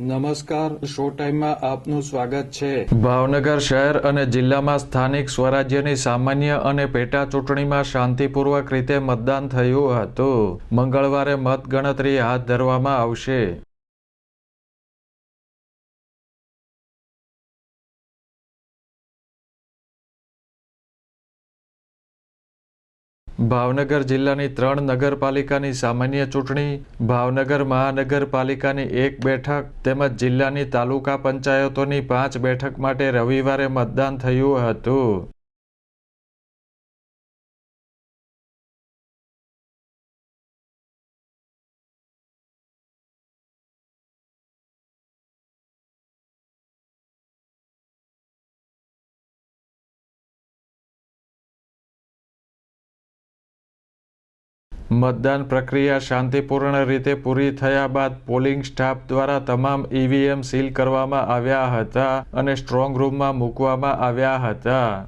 નમસ્કાર શો ટાઈમમાં આપનું સ્વાગત છે. ભાવનગર શહેર અને જિલ્લામાં સ્થાનિક સ્વરાજ્યની સામાન્ય અને પેટા ચૂંટણીમાં શાંતિપૂર્વક રીતે મતદાન થયું હતું. મંગળવારે મતગણતરી હાથ ધરવામાં આવશે. ભાવનગર જિલ્લાની ત્રણ નગરપાલિકાની સામાન્ય ચૂંટણી, ભાવનગર મહાનગરપાલિકાની એક બેઠક તેમજ જિલ્લાની તાલુકા પંચાયતોની પાંચ બેઠક માટે રવિવારે મતદાન થયું હતું. મતદાન પ્રક્રિયા શાંતિપૂર્ણ રીતે પૂરી થયા બાદ પોલિંગ સ્ટાફ દ્વારા તમામ ઈવીએમ સીલ કરવામાં આવ્યા હતા અને સ્ટ્રોંગ રૂમમાં મૂકવામાં આવ્યા હતા.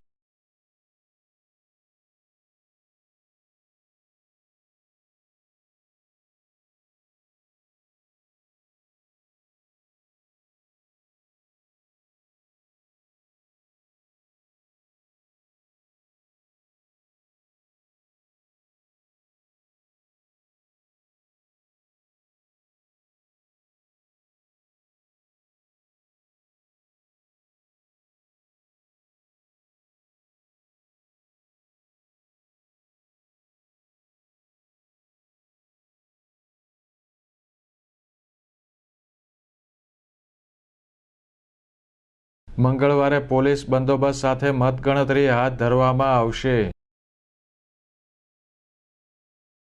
મંગળવારે પોલીસ બંદોબસ્ત સાથે મતગણતરી હાથ ધરવામાં આવશે.